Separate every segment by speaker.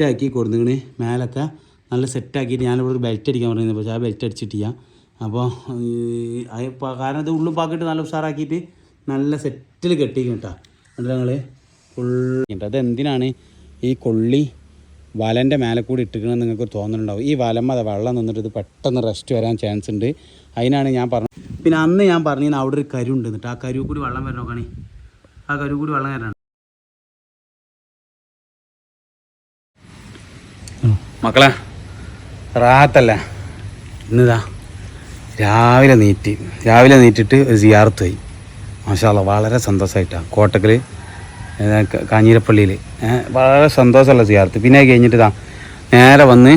Speaker 1: സെറ്റാക്കി കൊടുത്തിങ്ങനെ മേലൊക്കെ നല്ല സെറ്റാക്കിയിട്ട് ഞാനിവിടെ ഒരു ബെൽറ്റ് അടിക്കാൻ പറഞ്ഞു പക്ഷേ ആ ബെൽറ്റ് അടിച്ചിട്ടില്ല. അപ്പോൾ കാരണം ഇത് ഉള്ളും പാക്കിട്ട് നല്ല ഉഷാറാക്കിയിട്ട് നല്ല സെറ്റിൽ കെട്ടിക്കും കേട്ടോ എന്നിട്ട് ഞങ്ങൾ ഫുൾ അത് എന്തിനാണ് ഈ കൊള്ളി വലന്റെ മേലെ കൂടി ഇട്ടിക്കണമെന്ന് നിങ്ങൾക്ക് തോന്നുന്നുണ്ടാവും ഈ വലം അത് വെള്ളം നിന്നിട്ട് ഇത് പെട്ടെന്ന് റെസ്റ്റ് വരാൻ ചാൻസ് ഉണ്ട്. അതിനാണ് ഞാൻ പറഞ്ഞത് പിന്നെ അന്ന് ഞാൻ പറഞ്ഞു അവിടെ ഒരു കരു ഉണ്ട് എന്നിട്ട് ആ കരു കൂടി വെള്ളം വരണോ കാണി? ആ കരു കൂടി വെള്ളം വരണം? മക്കളെ റാത്തല്ല. ഇന്നിതാ രാവിലെ നീറ്റി. രാവിലെ നീറ്റിട്ട് ഒരു സിയാർത്ത് പോയി മാഷാല്ല വളരെ സന്തോഷമായിട്ടാണ് കോട്ടക്കൽ കാഞ്ഞിരപ്പള്ളിയിൽ വളരെ സന്തോഷമുള്ള സിയാർത്ത് പിന്നെ കഴിഞ്ഞിട്ട് ഇതാ നേരെ വന്ന്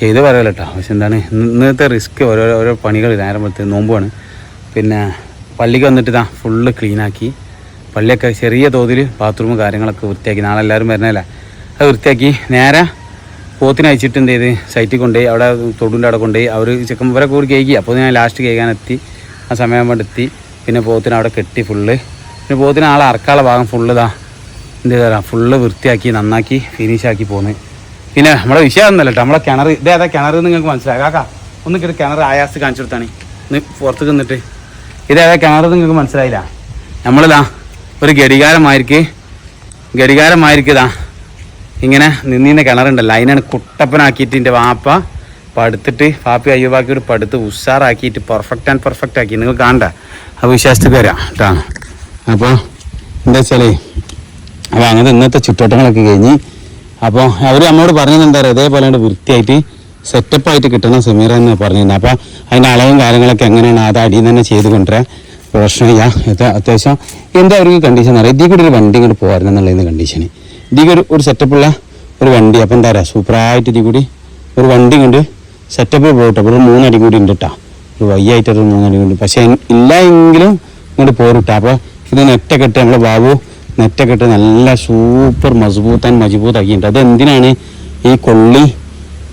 Speaker 1: ചെയ്ത് പറയല കേട്ടോ പക്ഷെ എന്താണ് ഇന്നത്തെ റിസ്ക് ഓരോ ഓരോ പണികൾ നേരം വെളുത്ത് നോമ്പാണ് പിന്നെ പള്ളിക്ക് വന്നിട്ട് ഇതാ ഫുള്ള് ക്ലീനാക്കി. പള്ളിയൊക്കെ ചെറിയ തോതിൽ ബാത്റൂം കാര്യങ്ങളൊക്കെ വൃത്തിയാക്കി. നാളെ എല്ലാവരും വരണല്ലേ? അത് വൃത്തിയാക്കി നേരെ പോത്തിനെ അയച്ചിട്ട് എന്ത് ചെയ്ത്? സൈറ്റിൽ കൊണ്ടുപോയി അവിടെ തൊടുന്റെ അവിടെ കൊണ്ടുപോയി. അവർ ചെക്കമ്പരെ കൂടി കേൾക്കി അപ്പോൾ ഞാൻ ലാസ്റ്റ് കേൾക്കാനെത്തി ആ സമയം കൊണ്ട് എത്തി. പിന്നെ പോത്തിനെ അവിടെ കെട്ടി ഫുള്ള് പിന്നെ പോത്തിന് ആളെ അറക്കാനുള്ള ഭാഗം ഫുള്ള് ഇതാ. എന്ത് ചെയ്താ? ഫുള്ള് വൃത്തിയാക്കി നന്നാക്കി ഫിനിഷാക്കി പോന്ന്. പിന്നെ നമ്മളെ ഒന്നല്ല കേട്ടോ. നമ്മളെ കിണർ ഇതേ അതാ കിണർ നിങ്ങൾക്ക് മനസ്സിലാക്കാം കാക്കാ ഒന്ന് കിട്ടി കിണർ ആയാസ് കാണിച്ചു കൊടുത്താണ്. പുറത്ത് നിന്നിട്ട്. ഇതേ അതാ കിണർ നിങ്ങൾക്ക് മനസ്സിലായില്ല? നമ്മളിതാ ഒരു ഘടികാരമായിരിക്കും. ഘടികാരമായിരിക്കും ഘടികാരമായിരിക്കതാ ഇങ്ങനെ നിന്നീന്ന കിണറുണ്ടല്ലോ. അതിനാണ് കുട്ടപ്പനാക്കിയിട്ട് എന്റെ വാപ്പ പടുത്തിട്ട് പാപ്പി അയ്യോബാക്കിയോട് പടുത്ത് ഉഷാറാക്കിയിട്ട് പെർഫെക്റ്റ് ആൻഡ് പെർഫെക്റ്റ് ആക്കി. നിങ്ങൾ കാണണ്ട. അത് വിശ്വാസത്തിൽ വരാം കേട്ടോ. അപ്പോൾ എന്താ വെച്ചാലേ അപ്പോൾ അങ്ങനത്തെ ഇന്നത്തെ ചുറ്റോട്ടങ്ങളൊക്കെ കഴിഞ്ഞ് അപ്പോൾ അവർ നമ്മോട് ഇതേപോലെ അങ്ങട് വൃത്തിയായിട്ട് സെറ്റപ്പ് ആയിട്ട് കിട്ടണം സമീറ എന്ന് പറഞ്ഞിരുന്നത് അപ്പോൾ അതിന്റെ അളവും കാര്യങ്ങളൊക്കെ എങ്ങനെയാണ് അത് അടിയിൽ തന്നെ ചെയ്ത് കൊണ്ടുവരാൻ പ്രശ്നമില്ല അത്യാവശ്യം എന്താ അവർക്ക് കണ്ടീഷൻ അറിയാം? ഇതിൽ കൂടി ഒരു വണ്ടി ഇങ്ങോട്ട് പോകാറുണ്ടെന്നുള്ളതിന്റെ കണ്ടീഷന് ഇതിൽ ഒരു സെറ്റപ്പുള്ള ഒരു വണ്ടി. അപ്പം എന്താ പറയുക സൂപ്പറായിട്ട് ഇതിൽ കൂടി ഒരു വണ്ടി കൊണ്ട് സെറ്റപ്പ് പോയിട്ട്. അപ്പോൾ ഒരു മൂന്നടി കൂടി ഉണ്ട് കേട്ടോ ഒരു വയ്യായിട്ടൊരു മൂന്നടി കൂടി പക്ഷേ ഇല്ല എങ്കിലും ഇങ്ങോട്ട് പോരിട്ടാ. അപ്പോൾ ഇത് നെറ്റൊക്കെ ഇട്ട് നമ്മളെ ബാബു നെറ്റൊക്കെ ഇട്ട് നല്ല സൂപ്പർ മസ്ബൂത്താൻ മജ്ബൂത്താക്കിയിട്ടുണ്ട് അത് എന്തിനാണ് ഈ കൊള്ളി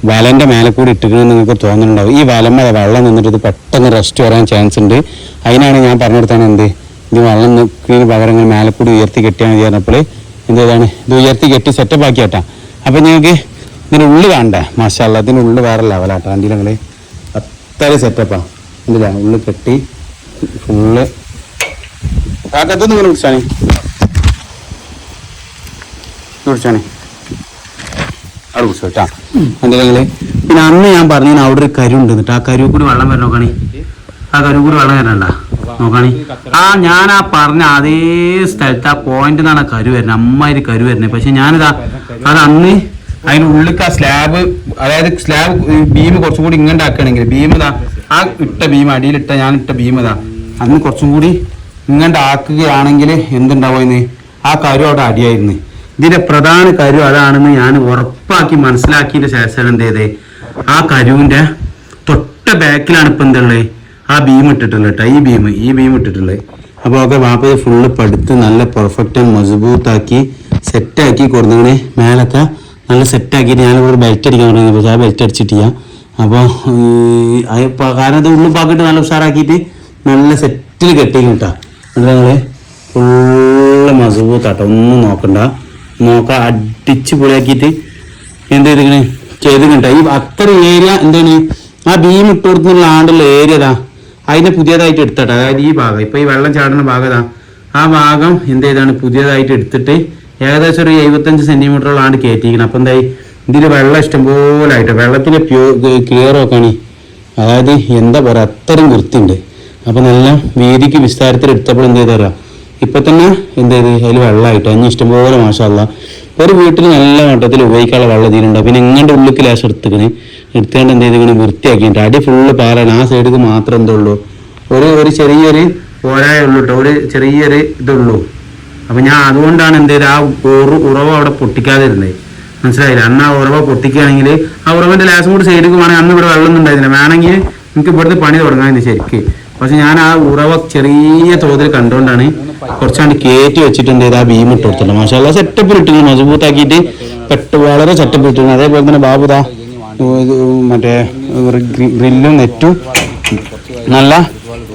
Speaker 1: വലന്റെ മേലെ കൂടി ഇട്ടിരിക്കണമെന്ന് നിങ്ങൾക്ക് തോന്നുന്നുണ്ടാവും. ഈ വലം അത് വെള്ളം നിന്നിട്ട് ഇത് പെട്ടെന്ന് റെസ്റ്റ് വരാൻ ചാൻസ് ഉണ്ട്. അതിനാണ് ഞാൻ പറഞ്ഞു എന്ത്? ഇത് വെള്ളം നിൽക്കുന്നതിന് പകരം മേലെ കൂടി ഉയർത്തി കെട്ടിയാൽ മതി പറഞ്ഞപ്പോൾ ചെയ്താണ് ഇത് ഉയർത്തി കെട്ടി സെറ്റപ്പ് ആക്കി കേട്ടാ അപ്പം ഞങ്ങൾക്ക് ഇതിന്റെ ഉള്ളിൽ കാണണ്ടേ? മാഷാല്ല ഇതിന്റെ ഉള്ളിൽ വേറെ ലെവലാട്ടോ വണ്ടിയിൽ ഞങ്ങൾ അത്ര സെറ്റപ്പാ എന്തില്ല ഉള്ളിൽ കെട്ടി ഫുള്ള് കാക്കത്തൊന്നും ഇങ്ങനെ കുടിച്ചാണേ കുടിച്ചാണേ അവിടെ കുടിച്ചു കേട്ടാ. എന്തെങ്കിലും പിന്നെ അന്ന് ഞാൻ പറഞ്ഞു അവിടെ ഒരു കരു ഉണ്ട് എന്നിട്ട് ആ കരുവിൽ കൂടി വെള്ളം വരണോ കാണി? ആ കരുവിൽ കൂടി വെള്ളം വരണ്ട നോക്കണേ. ആ ഞാൻ ആ പറഞ്ഞ അതേ സ്ഥലത്ത് ആ പോയിന്റ് നിന്നാണ് കരു വരുന്നത്. അമ്മാതിരി കരു വരുന്നത്. പക്ഷെ ഞാനിതാ അത് അന്ന് അതിന് ഉള്ളിക്ക് ആ സ്ലാബ് അതായത് സ്ലാബ് ബീം കുറച്ചും കൂടി ഇങ്ങനെ ആക്കുകയാണെങ്കിൽ ബീം ഇതാ ആ ഇട്ട ബീം അടിയിലിട്ട ഞാൻ ഇട്ട ബീം ഇതാ അന്ന് കുറച്ചും കൂടി ഇങ്ങനെ ആക്കുകയാണെങ്കിൽ എന്തുണ്ടാവുമെന്ന്? ആ കരു അവിടെ അടിയായിരുന്നു. ഇതിന്റെ പ്രധാന കരു അതാണെന്ന് ഞാൻ ഉറപ്പാക്കി മനസ്സിലാക്കിയതിന്റെ ശേഷം എന്ത് ചെയ്തേ? ആ കരുവിന്റെ തൊട്ട ബാക്കിലാണ് ഇപ്പൊ എന്തുള്ളത്? ആ ബീം ഇട്ടിട്ടുള്ള കേട്ടോ ഈ ബീം ഈ ബീം ഇട്ടിട്ടുള്ളത് അപ്പോൾ ഒക്കെ വാപ്പ ഫുള്ള് പടുത്ത് നല്ല പെർഫെക്റ്റ് മസ്ബൂത്താക്കി സെറ്റാക്കി കൊടുത്തങ്ങനെ മേലൊക്കെ നല്ല സെറ്റാക്കിയിട്ട് ഞാൻ ഇവിടെ ബെൽറ്റ് അടിക്കാൻ തുടങ്ങി. പക്ഷേ ആ ബെൽറ്റ് അടിച്ചിട്ടില്ല അപ്പോൾ കാരണം അത് ഉള്ളും പാക്കിട്ട് നല്ല ഉഷാറാക്കിയിട്ട് നല്ല സെറ്റിൽ കെട്ടിക്കും കേട്ടോ എന്നിട്ട് ഞങ്ങൾ ഫുള്ള് മസ്ബൂത്താട്ടോ ഒന്നും നോക്കണ്ട. നോക്ക അടിച്ച് പൊളിയാക്കിയിട്ട് എന്ത് ചെയ്തിങ്ങനെ ചെയ്ത് ഈ അത്ര ഏരിയ എന്താണ്? ആ ബീം ഇട്ട് കൊടുത്തുള്ള ആണ്ടുള്ള ഏരിയ ഇതാ. അതിനെ പുതിയതായിട്ട് എടുത്തട്ടെ അതായത് ഈ ഭാഗം. ഇപ്പൊ ഈ വെള്ളം ചാടുന്ന ഭാഗം ആ ഭാഗം എന്ത് ചെയ്താണ്? പുതിയതായിട്ട് എടുത്തിട്ട് ഏകദേശം ഒരു എഴുപത്തഞ്ച് ഉള്ളാണ് കയറ്റിയിരിക്കുന്നത് അപ്പൊ എന്തായി? ഇതിൽ വെള്ളം ഇഷ്ടംപോലെ ആയിട്ട് വെള്ളത്തിന്റെ പ്യൂർ ക്ലിയർ നോക്കാണി അതായത് എന്താ പറയുക അത്തരം വൃത്തിയുണ്ട്. അപ്പൊ നല്ല വീതിക്ക് വിസ്താരത്തിൽ എടുത്തപ്പോൾ എന്ത് ചെയ്താ ഇപ്പൊ തന്നെ എന്ത് ചെയ്ത്? അതിൽ വെള്ളമായിട്ട് അഞ്ഞ് ഇഷ്ടംപോലെ മാഷല്ല ഒരു വീട്ടിൽ നല്ല മട്ടത്തിൽ ഉപയോഗിക്കാനുള്ള വെള്ളം ഇതിലുണ്ട്. പിന്നെ ഇങ്ങോട്ട് ഉള്ളിൽ ലേശം എടുത്തിക്കണേ. എടുത്തുകൊണ്ട് എന്ത് ചെയ്തിങ്ങനെ വൃത്തിയാക്കിയിട്ട്. അടി ഫുള്ള് പാലാണ്. ആ സൈഡിൽ മാത്രം എന്തോ ഉള്ളൂ. ഒരു ഒരു ചെറിയൊരു പോരായ ഉള്ളു കേട്ടോ ഒരു ചെറിയൊരു ഇതുള്ളൂ. അപ്പൊ ഞാൻ അതുകൊണ്ടാണ് എന്ത് ചെയ്ത് ആ ഉറ ഉറവ് അവിടെ പൊട്ടിക്കാതിരുന്നത്. മനസ്സിലായില്ല? അന്ന് ആ ഉറവ പൊട്ടിക്കുകയാണെങ്കിൽ ആ ഉറവിന്റെ ലാസം കൂടി സൈഡിക്കുവാണെങ്കിൽ അന്ന് ഇവിടെ വെള്ളം ഉണ്ടായിരുന്നില്ല. വേണമെങ്കിൽ എനിക്ക് ഇവിടുത്തെ പണി തുടങ്ങാൻ ശരിക്ക്. പക്ഷെ ഞാൻ ആ ഉറവ ചെറിയ തോതിൽ കണ്ടുകൊണ്ടാണ് കുറച്ചാണ്ട് കയറ്റി വെച്ചിട്ട് എന്ത് ചെയ്ത് ആ ഭീമ ഇട്ട് കൊടുത്തില്ല മാഷാല്ല സെറ്റപ്പിൽ ഇട്ടിരുന്നു മജബൂത്താക്കിയിട്ട് പെട്ട് വളരെ സെറ്റപ്പ് ഇട്ടിരുന്നു അതേപോലെ തന്നെ ബാബുദാ മറ്റേ ഗ്രില്ലും നെറ്റും. നല്ല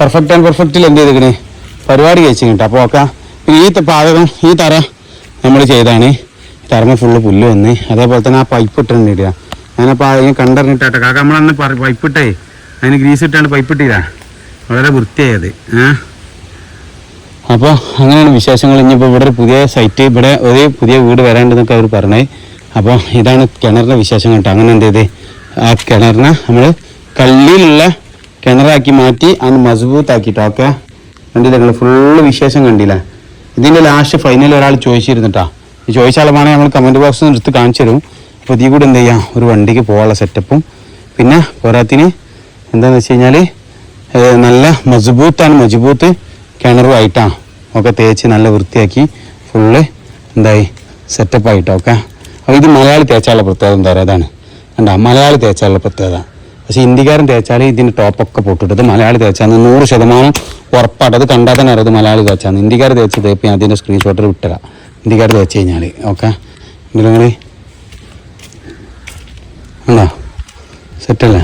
Speaker 1: പെർഫെക്റ്റ് ആൻഡ് പെർഫെക്റ്റിൽ എന്ത് ചെയ്തിക്കണേ പരിപാടി കഴിച്ചു കേട്ടോ അപ്പോൾ ഒക്കെ ഈ ത- പാചകം ഈ തറ നമ്മൾ ചെയ്താണ് തറമ ഫുള്ള് പുല്ല് വന്ന് അതേപോലെ തന്നെ ആ പൈപ്പ് ഇട്ടുണ്ട് ഇടുക ഞാനപ്പോൾ അതിന് കണ്ടറിഞ്ഞിട്ടാട്ടെ. കാക്ക നമ്മളന്ന് പൈപ്പ് ഇട്ടേ. അതിന് ഗ്രീസ് ഇട്ടാണ് പൈപ്പ് ഇട്ടില്ല. വളരെ വൃത്തിയായത്. ഏഹ് അപ്പോൾ അങ്ങനെയാണ് വിശേഷങ്ങൾ. ഇനിയിപ്പോൾ ഇവിടെ ഒരു പുതിയ സൈറ്റ് ഇവിടെ ഒരു പുതിയ വീട് വരാണ്ടെന്നൊക്കെ അവർ പറഞ്ഞേ. അപ്പോൾ ഇതാണ് കിണറിന്റെ വിശേഷം കേട്ടോ അങ്ങനെ എന്ത് ചെയ്ത്? ആ കിണറിനെ നമ്മൾ കല്ലിലുള്ള കിണറാക്കി മാറ്റി അതിന് മസ്ബൂത്താക്കിട്ടോ ഓക്കെ കണ്ടില്ല നിങ്ങൾ ഫുള്ള് വിശേഷം കണ്ടില്ല? ഇതിന്റെ ലാസ്റ്റ് ഫൈനൽ ഒരാൾ ചോദിച്ചിരുന്നിട്ടാ. ഈ ചോദിച്ച ആളാണ് നമ്മൾ കമന്റ് നിന്ന് എടുത്ത് കാണിച്ചു തരും. അപ്പോൾ ഇതിൽ കൂടെ എന്ത് ചെയ്യാം ഒരു വണ്ടിക്ക് പോകാനുള്ള സെറ്റപ്പും പിന്നെ പോരാത്തിന് എന്താണെന്ന് വെച്ച് കഴിഞ്ഞാൽ നല്ല മജ്ബൂത്താണ് മജ്ബൂത്ത് കിണറുമായിട്ടാണ് ഒക്കെ തേച്ച് നല്ല വൃത്തിയാക്കി ഫുള്ള് എന്തായി? സെറ്റപ്പായിട്ടോ ഓക്കെ അപ്പോൾ ഇത് മലയാളി തേച്ചാലുള്ള പ്രത്യേകത എന്താ പറയുക അതാണ്. കണ്ടാ? മലയാളി തേച്ചാലുള്ള പ്രത്യേകത. പക്ഷേ ഇന്ത്യക്കാരൻ തേച്ചാൽ ഇതിന്റെ ടോപ്പൊക്കെ പൊട്ടിട്ടത് മലയാളി തേച്ചാന്ന് നൂറ് ശതമാനം ഉറപ്പായിട്ട് അത് കണ്ടാൽ തന്നെ അറിയാം ഇത് മലയാളി തേച്ചാന്ന്. ഇന്ത്യക്കാർ തേച്ച് തേപ്പ് അതിന്റെ സ്ക്രീൻഷോട്ടിൽ വിട്ടുക ഇന്ത്യക്കാർ തേച്ച് കഴിഞ്ഞാൽ ഓക്കെ നിങ്ങൾ ഉണ്ടോ സെറ്റല്ലേ